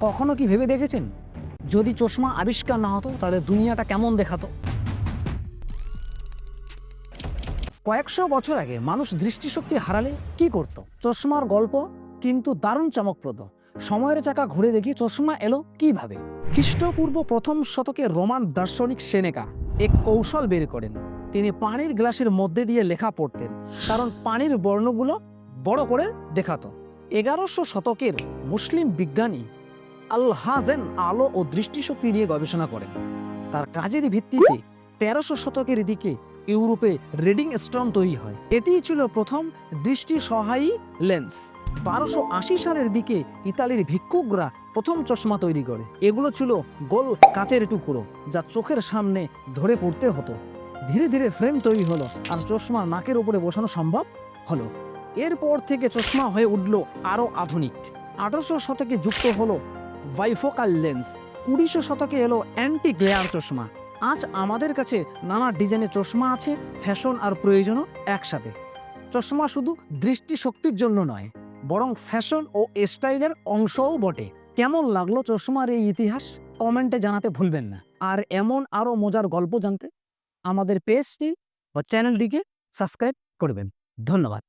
কখনো কি ভেবে দেখেছেন? যদি চশমা আবিষ্কার না হতো, তাহলে দুনিয়াটা কেমন দেখাতো? কয়েকশো বছর আগে মানুষ দৃষ্টিশক্তি হারালে কি করত? চশমার গল্প কিন্তু দারুণ চমকপ্রদ। সময়ের চাকা ঘুরে দেখি চশমা এলো কীভাবে? খ্রিস্টপূর্ব প্রথম শতকে রোমান দার্শনিক সেনেকা এক কৌশল বের করেন। তিনি পানির গ্লাসের মধ্যে দিয়ে লেখা পড়তেন, কারণ পানির বর্ণগুলো বড় করে দেখাতো। এগারোশো শতকের মুসলিম বিজ্ঞানী আল হাজেন আলো ও দৃষ্টিশক্তি নিয়ে গবেষণা করেন। তার কাজের ভিত্তিতে তেরোশো শতকের দিকে ইউরোপে রিডিং স্টোন তৈরি হয়। এটিই ছিল প্রথম দৃষ্টি সহায়ী লেন্স। বারোশো আশি সালের দিকে ইতালির ভিক্ষুকরা প্রথম চশমা তৈরি করে। এগুলো ছিল গোল কাচের টুকরো যা চোখের সামনে ধরে পড়তে হতো। ধীরে ধীরে ফ্রেম তৈরি হলো আর চশমা নাকের উপরে বসানো সম্ভব হলো। এরপর থেকে চশমা হয়ে উঠল আরও আধুনিক। আঠারোশো শতকে যুক্ত হলো বাইফোকাল লেন্স। উনিশশো শতকে এলো অ্যান্টি গ্লেয়ার চশমা। আজ আমাদের কাছে নানা ডিজাইনের চশমা আছে, ফ্যাশন আর প্রয়োজনও একসাথে। চশমা শুধু দৃষ্টিশক্তির জন্য নয়, বরং ফ্যাশন ও স্টাইলের অংশও বটে। কেমন লাগল চশমার এই ইতিহাস? কমেন্টে জানাতে ভুলবেন না। আর এমন আরও মজার গল্প জানতে আমাদের পেজটি বা চ্যানেলটিকে সাবস্ক্রাইব করবেন। ধন্যবাদ।